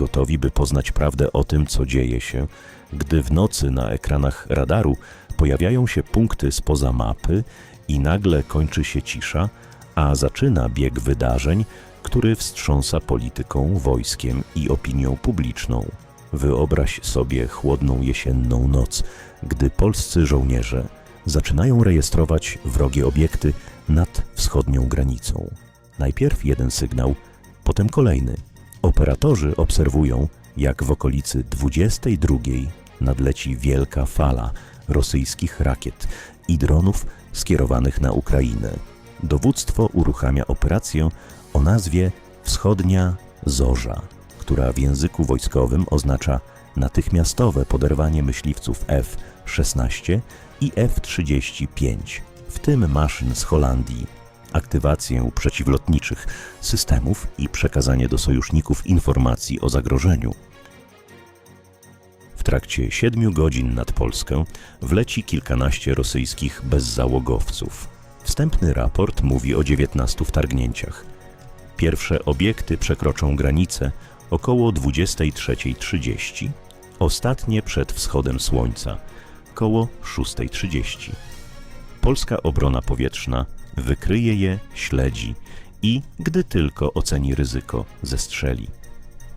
gotowi, by poznać prawdę o tym, co dzieje się, gdy w nocy na ekranach radaru pojawiają się punkty spoza mapy i nagle kończy się cisza, a zaczyna bieg wydarzeń, który wstrząsa polityką, wojskiem i opinią publiczną. Wyobraź sobie chłodną jesienną noc, gdy polscy żołnierze zaczynają rejestrować wrogie obiekty nad wschodnią granicą. Najpierw jeden sygnał, potem kolejny. Operatorzy obserwują, jak w okolicy 22 nadleci wielka fala rosyjskich rakiet i dronów skierowanych na Ukrainę. Dowództwo uruchamia operację o nazwie Wschodnia Zorza, która w języku wojskowym oznacza natychmiastowe poderwanie myśliwców F-16 i F-35, w tym maszyn z Holandii, aktywację przeciwlotniczych systemów i przekazanie do sojuszników informacji o zagrożeniu. W trakcie siedmiu godzin nad Polskę wleci kilkanaście rosyjskich bezzałogowców. Wstępny raport mówi o 19 wtargnięciach. Pierwsze obiekty przekroczą granicę około 23.30, ostatnie przed wschodem słońca, koło 6.30. Polska obrona powietrzna wykryje je, śledzi i, gdy tylko oceni ryzyko, zestrzeli.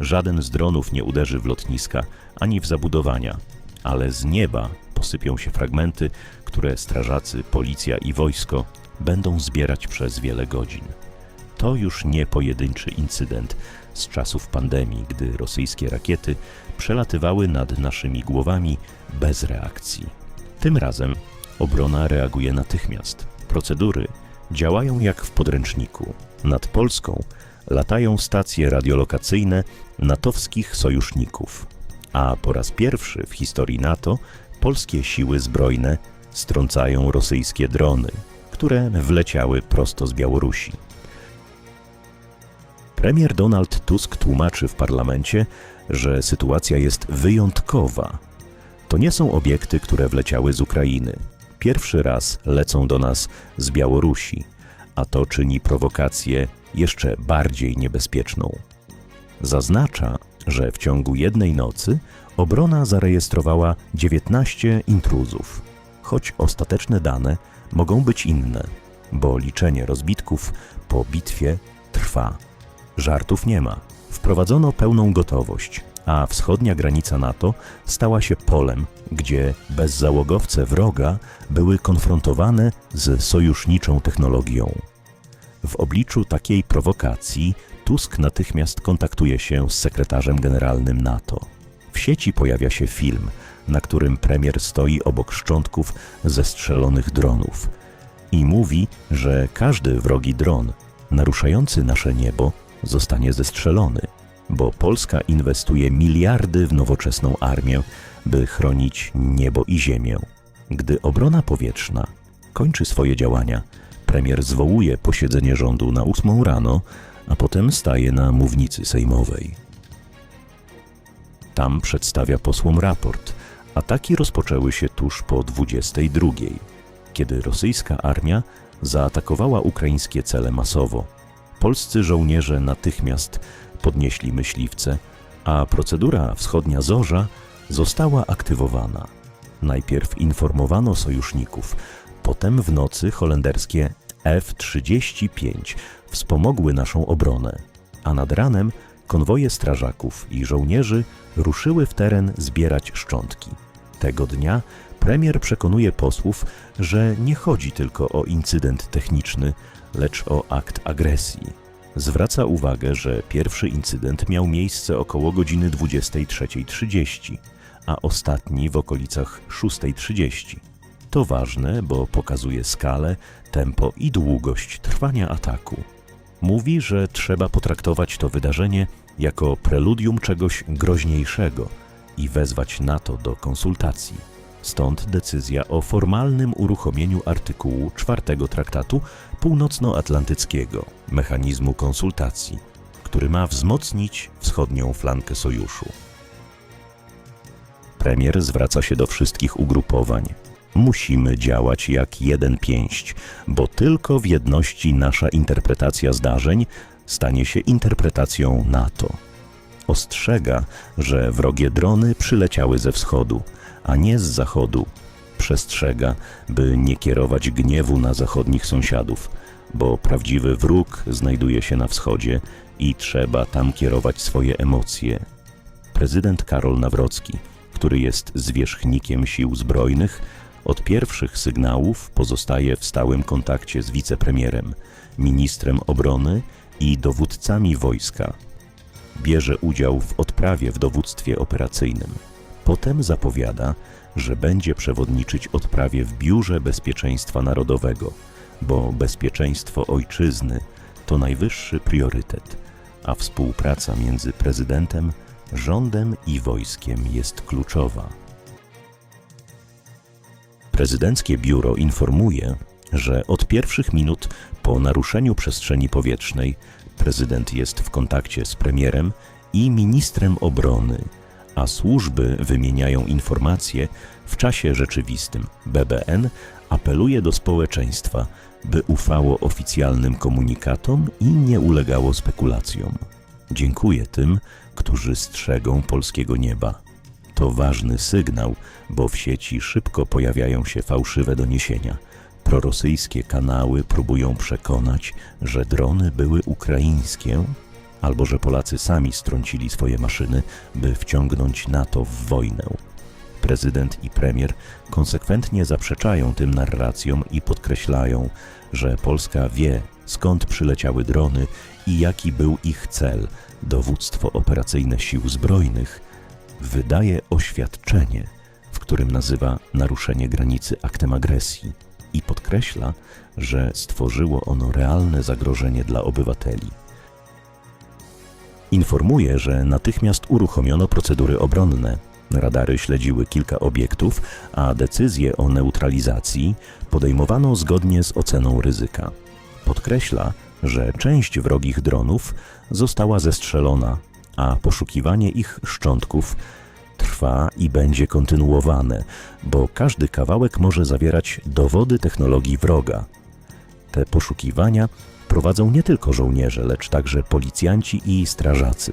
Żaden z dronów nie uderzy w lotniska ani w zabudowania, ale z nieba posypią się fragmenty, które strażacy, policja i wojsko będą zbierać przez wiele godzin. To już nie pojedynczy incydent z czasów pandemii, gdy rosyjskie rakiety przelatywały nad naszymi głowami bez reakcji. Tym razem obrona reaguje natychmiast. Procedury działają jak w podręczniku. Nad Polską latają stacje radiolokacyjne natowskich sojuszników, a po raz pierwszy w historii NATO polskie siły zbrojne strącają rosyjskie drony, które wleciały prosto z Białorusi. Premier Donald Tusk tłumaczy w parlamencie, że sytuacja jest wyjątkowa. To nie są obiekty, które wleciały z Ukrainy. Pierwszy raz lecą do nas z Białorusi, a to czyni prowokację jeszcze bardziej niebezpieczną. Zaznacza, że w ciągu jednej nocy obrona zarejestrowała 19 intruzów, choć ostateczne dane mogą być inne, bo liczenie rozbitków po bitwie trwa. Żartów nie ma. Wprowadzono pełną gotowość, a wschodnia granica NATO stała się polem, gdzie bezzałogowce wroga były konfrontowane z sojuszniczą technologią. W obliczu takiej prowokacji Tusk natychmiast kontaktuje się z sekretarzem generalnym NATO. W sieci pojawia się film, na którym premier stoi obok szczątków zestrzelonych dronów i mówi, że każdy wrogi dron naruszający nasze niebo zostanie zestrzelony, bo Polska inwestuje miliardy w nowoczesną armię, by chronić niebo i ziemię. Gdy obrona powietrzna kończy swoje działania, premier zwołuje posiedzenie rządu na ósmą rano, a potem staje na mównicy sejmowej. Tam przedstawia posłom raport. Ataki rozpoczęły się tuż po 22, kiedy rosyjska armia zaatakowała ukraińskie cele masowo. Polscy żołnierze natychmiast podnieśli myśliwce, a procedura wschodnia zorza została aktywowana. Najpierw informowano sojuszników, potem w nocy holenderskie F-35 wspomogły naszą obronę, a nad ranem konwoje strażaków i żołnierzy ruszyły w teren zbierać szczątki. Tego dnia premier przekonuje posłów, że nie chodzi tylko o incydent techniczny, lecz o akt agresji. Zwraca uwagę, że pierwszy incydent miał miejsce około godziny 23.30, a ostatni w okolicach 6.30. To ważne, bo pokazuje skalę, tempo i długość trwania ataku. Mówi, że trzeba potraktować to wydarzenie jako preludium czegoś groźniejszego i wezwać NATO do konsultacji. Stąd decyzja o formalnym uruchomieniu artykułu 4 Traktatu Północnoatlantyckiego, mechanizmu konsultacji, który ma wzmocnić wschodnią flankę sojuszu. Premier zwraca się do wszystkich ugrupowań. Musimy działać jak jeden pięść, bo tylko w jedności nasza interpretacja zdarzeń stanie się interpretacją NATO. Ostrzega, że wrogie drony przyleciały ze wschodu, a nie z zachodu. Przestrzega, by nie kierować gniewu na zachodnich sąsiadów, bo prawdziwy wróg znajduje się na wschodzie i trzeba tam kierować swoje emocje. Prezydent Karol Nawrocki, który jest zwierzchnikiem sił zbrojnych, od pierwszych sygnałów pozostaje w stałym kontakcie z wicepremierem, ministrem obrony i dowódcami wojska. Bierze udział w odprawie w dowództwie operacyjnym. Potem zapowiada, że będzie przewodniczyć odprawie w Biurze Bezpieczeństwa Narodowego, bo bezpieczeństwo ojczyzny to najwyższy priorytet, a współpraca między prezydentem, rządem i wojskiem jest kluczowa. Prezydenckie biuro informuje, że od pierwszych minut po naruszeniu przestrzeni powietrznej prezydent jest w kontakcie z premierem i ministrem obrony, a służby wymieniają informacje w czasie rzeczywistym. BBN apeluje do społeczeństwa, by ufało oficjalnym komunikatom i nie ulegało spekulacjom. Dziękuję tym, którzy strzegą polskiego nieba. To ważny sygnał, bo w sieci szybko pojawiają się fałszywe doniesienia. Prorosyjskie kanały próbują przekonać, że drony były ukraińskie, albo że Polacy sami strącili swoje maszyny, by wciągnąć NATO w wojnę. Prezydent i premier konsekwentnie zaprzeczają tym narracjom i podkreślają, że Polska wie, skąd przyleciały drony i jaki był ich cel. Dowództwo operacyjne Sił Zbrojnych wydaje oświadczenie, w którym nazywa naruszenie granicy aktem agresji i podkreśla, że stworzyło ono realne zagrożenie dla obywateli. Informuje, że natychmiast uruchomiono procedury obronne. Radary śledziły kilka obiektów, a decyzje o neutralizacji podejmowano zgodnie z oceną ryzyka. Podkreśla, że część wrogich dronów została zestrzelona, a poszukiwanie ich szczątków trwa i będzie kontynuowane, bo każdy kawałek może zawierać dowody technologii wroga. Te poszukiwania prowadzą nie tylko żołnierze, lecz także policjanci i strażacy.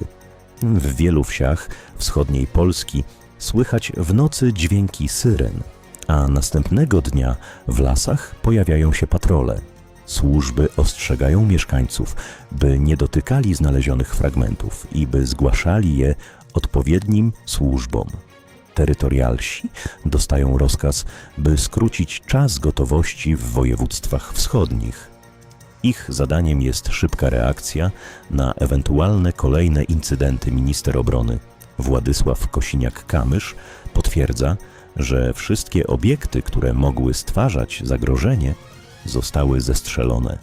W wielu wsiach wschodniej Polski słychać w nocy dźwięki syren, a następnego dnia w lasach pojawiają się patrole. Służby ostrzegają mieszkańców, by nie dotykali znalezionych fragmentów i by zgłaszali je odpowiednim służbom. Terytorialsi dostają rozkaz, by skrócić czas gotowości w województwach wschodnich. Ich zadaniem jest szybka reakcja na ewentualne kolejne incydenty minister obrony Władysław Kosiniak-Kamysz potwierdza, że wszystkie obiekty, które mogły stwarzać zagrożenie, zostały zestrzelone.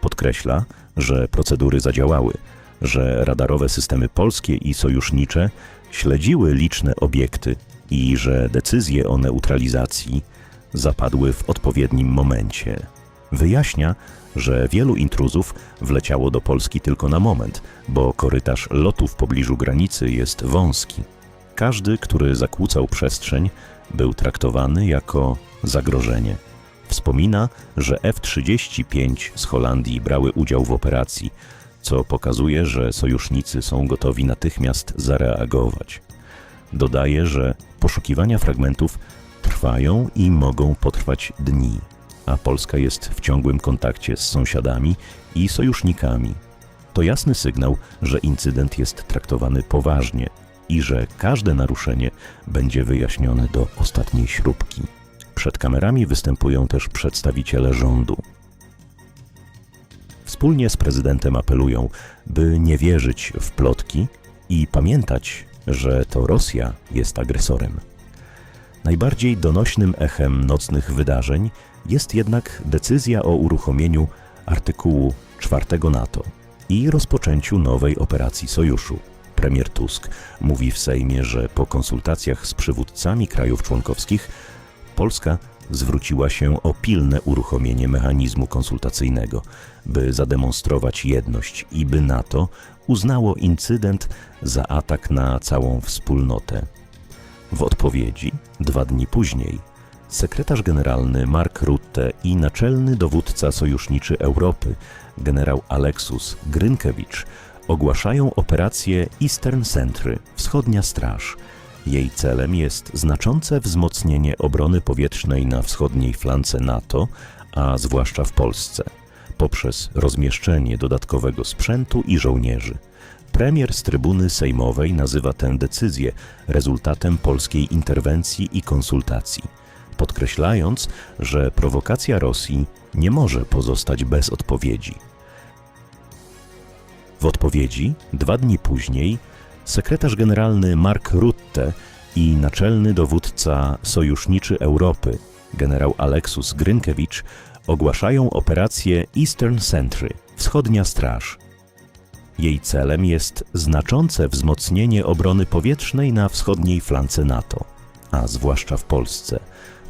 Podkreśla, że procedury zadziałały, że radarowe systemy polskie i sojusznicze śledziły liczne obiekty i że decyzje o neutralizacji zapadły w odpowiednim momencie. Wyjaśnia, że wielu intruzów wleciało do Polski tylko na moment, bo korytarz lotu w pobliżu granicy jest wąski. Każdy, który zakłócał przestrzeń, był traktowany jako zagrożenie. Wspomina, że F-35 z Holandii brały udział w operacji, co pokazuje, że sojusznicy są gotowi natychmiast zareagować. Dodaje, że poszukiwania fragmentów trwają i mogą potrwać dni, a Polska jest w ciągłym kontakcie z sąsiadami i sojusznikami. To jasny sygnał, że incydent jest traktowany poważnie i że każde naruszenie będzie wyjaśnione do ostatniej śrubki. Przed kamerami występują też przedstawiciele rządu. Wspólnie z prezydentem apelują, by nie wierzyć w plotki i pamiętać, że to Rosja jest agresorem. Najbardziej donośnym echem nocnych wydarzeń jest jednak decyzja o uruchomieniu artykułu 4 NATO i rozpoczęciu nowej operacji sojuszu. Premier Tusk mówi w Sejmie, że po konsultacjach z przywódcami krajów członkowskich Polska zwróciła się o pilne uruchomienie mechanizmu konsultacyjnego, by zademonstrować jedność i by NATO uznało incydent za atak na całą wspólnotę. W odpowiedzi, dwa dni później, sekretarz generalny Mark Rutte i naczelny dowódca sojuszniczy Europy, generał Aleksus Grynkiewicz, ogłaszają operację Eastern Sentry, Wschodnia Straż. Jej celem jest znaczące wzmocnienie obrony powietrznej na wschodniej flance NATO, a zwłaszcza w Polsce, poprzez rozmieszczenie dodatkowego sprzętu i żołnierzy. Premier z trybuny sejmowej nazywa tę decyzję rezultatem polskiej interwencji i konsultacji, podkreślając, że prowokacja Rosji nie może pozostać bez odpowiedzi. W odpowiedzi, dwa dni później, sekretarz generalny Mark Rutte i naczelny dowódca Sojuszniczy Europy, generał Aleksus Grynkiewicz, ogłaszają operację Eastern Sentry, Wschodnia Straż. Jej celem jest znaczące wzmocnienie obrony powietrznej na wschodniej flance NATO, a zwłaszcza w Polsce,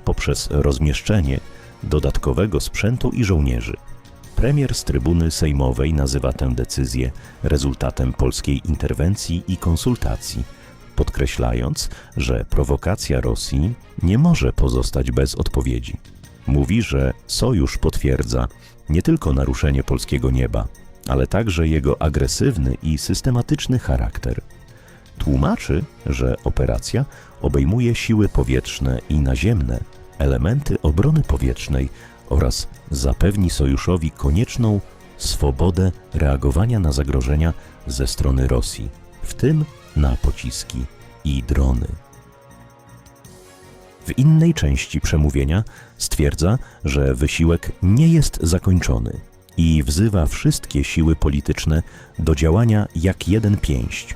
poprzez rozmieszczenie dodatkowego sprzętu i żołnierzy. Premier z trybuny sejmowej nazywa tę decyzję rezultatem polskiej interwencji i konsultacji, podkreślając, że prowokacja Rosji nie może pozostać bez odpowiedzi. Mówi, że sojusz potwierdza nie tylko naruszenie polskiego nieba, ale także jego agresywny i systematyczny charakter. Tłumaczy, że operacja obejmuje siły powietrzne i naziemne, elementy obrony powietrznej oraz zapewni sojuszowi konieczną swobodę reagowania na zagrożenia ze strony Rosji, w tym na pociski i drony. W innej części przemówienia stwierdza, że wysiłek nie jest zakończony i wzywa wszystkie siły polityczne do działania jak jeden pięść,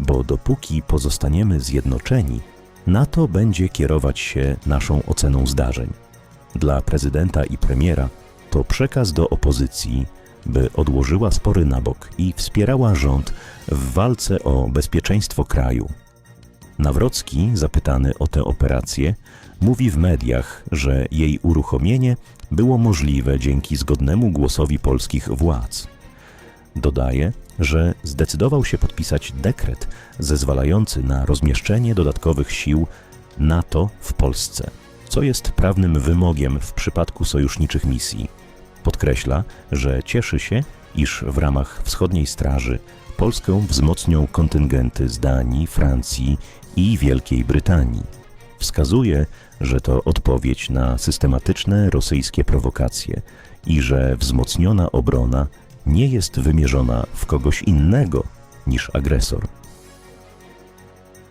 bo dopóki pozostaniemy zjednoczeni, NATO będzie kierować się naszą oceną zdarzeń. Dla prezydenta i premiera to przekaz do opozycji, by odłożyła spory na bok i wspierała rząd w walce o bezpieczeństwo kraju. Nawrocki, zapytany o tę operację, mówi w mediach, że jej uruchomienie było możliwe dzięki zgodnemu głosowi polskich władz. Dodaje, że zdecydował się podpisać dekret zezwalający na rozmieszczenie dodatkowych sił NATO w Polsce, co jest prawnym wymogiem w przypadku sojuszniczych misji. Podkreśla, że cieszy się, iż w ramach wschodniej straży Polskę wzmocnią kontyngenty z Danii, Francji i Wielkiej Brytanii. Wskazuje, że to odpowiedź na systematyczne rosyjskie prowokacje i że wzmocniona obrona nie jest wymierzona w kogoś innego niż agresor.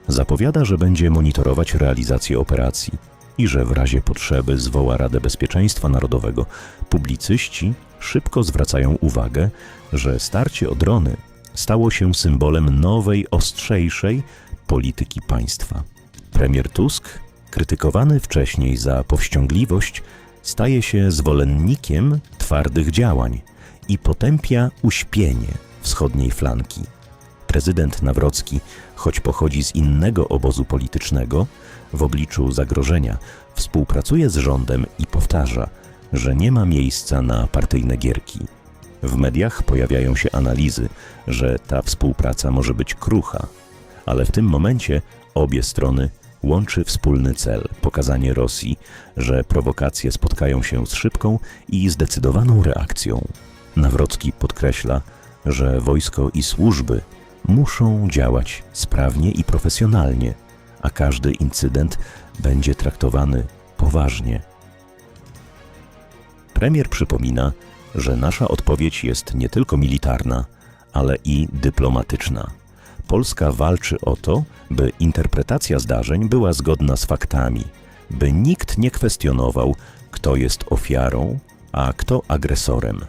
Zapowiada, że będzie monitorować realizację operacji i że w razie potrzeby zwoła Radę Bezpieczeństwa Narodowego. Publicyści szybko zwracają uwagę, że starcie o drony stało się symbolem nowej, ostrzejszej polityki państwa. Premier Tusk, krytykowany wcześniej za powściągliwość, staje się zwolennikiem twardych działań i potępia uśpienie wschodniej flanki. Prezydent Nawrocki, choć pochodzi z innego obozu politycznego, w obliczu zagrożenia współpracuje z rządem i powtarza, że nie ma miejsca na partyjne gierki. W mediach pojawiają się analizy, że ta współpraca może być krucha, ale w tym momencie obie strony łączy wspólny cel pokazanie Rosji, że prowokacje spotkają się z szybką i zdecydowaną reakcją. Nawrocki podkreśla, że wojsko i służby muszą działać sprawnie i profesjonalnie, a każdy incydent będzie traktowany poważnie. Premier przypomina, że nasza odpowiedź jest nie tylko militarna, ale i dyplomatyczna. Polska walczy o to, by interpretacja zdarzeń była zgodna z faktami, by nikt nie kwestionował, kto jest ofiarą, a kto agresorem.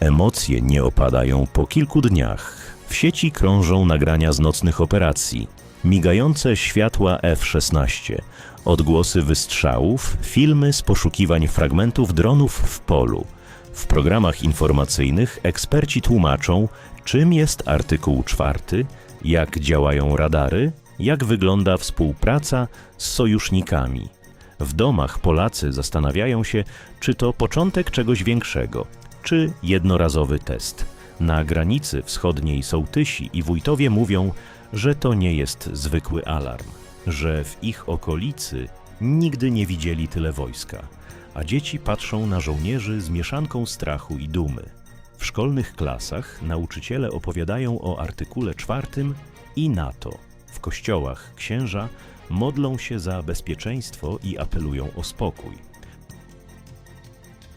Emocje nie opadają po kilku dniach. W sieci krążą nagrania z nocnych operacji, migające światła F-16, odgłosy wystrzałów, filmy z poszukiwań fragmentów dronów w polu. W programach informacyjnych eksperci tłumaczą, czym jest artykuł czwarty, jak działają radary, jak wygląda współpraca z sojusznikami. W domach Polacy zastanawiają się, czy to początek czegoś większego, czy jednorazowy test. Na granicy wschodniej sołtysi i wójtowie mówią, że to nie jest zwykły alarm, że w ich okolicy nigdy nie widzieli tyle wojska, a dzieci patrzą na żołnierzy z mieszanką strachu i dumy. W szkolnych klasach nauczyciele opowiadają o artykule czwartym i NATO. W kościołach księża modlą się za bezpieczeństwo i apelują o spokój.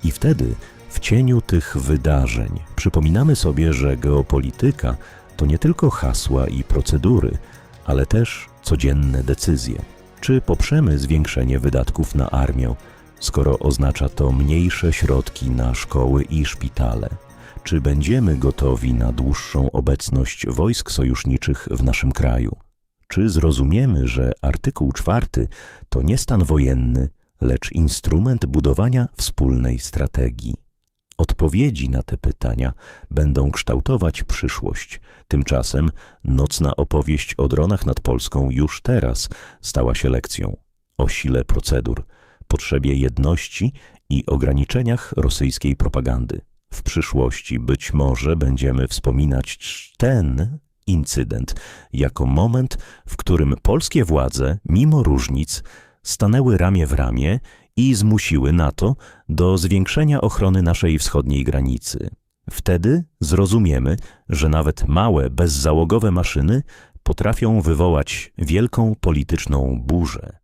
I wtedy, w cieniu tych wydarzeń, przypominamy sobie, że geopolityka to nie tylko hasła i procedury, ale też codzienne decyzje. Czy poprzemy zwiększenie wydatków na armię, skoro oznacza to mniejsze środki na szkoły i szpitale? Czy będziemy gotowi na dłuższą obecność wojsk sojuszniczych w naszym kraju? Czy zrozumiemy, że artykuł czwarty to nie stan wojenny, lecz instrument budowania wspólnej strategii? Odpowiedzi na te pytania będą kształtować przyszłość. Tymczasem nocna opowieść o dronach nad Polską już teraz stała się lekcją o sile procedur, potrzebie jedności i ograniczeniach rosyjskiej propagandy. W przyszłości być może będziemy wspominać ten incydent jako moment, w którym polskie władze, mimo różnic, stanęły ramię w ramię i zmusiły NATO do zwiększenia ochrony naszej wschodniej granicy. Wtedy zrozumiemy, że nawet małe, bezzałogowe maszyny potrafią wywołać wielką polityczną burzę.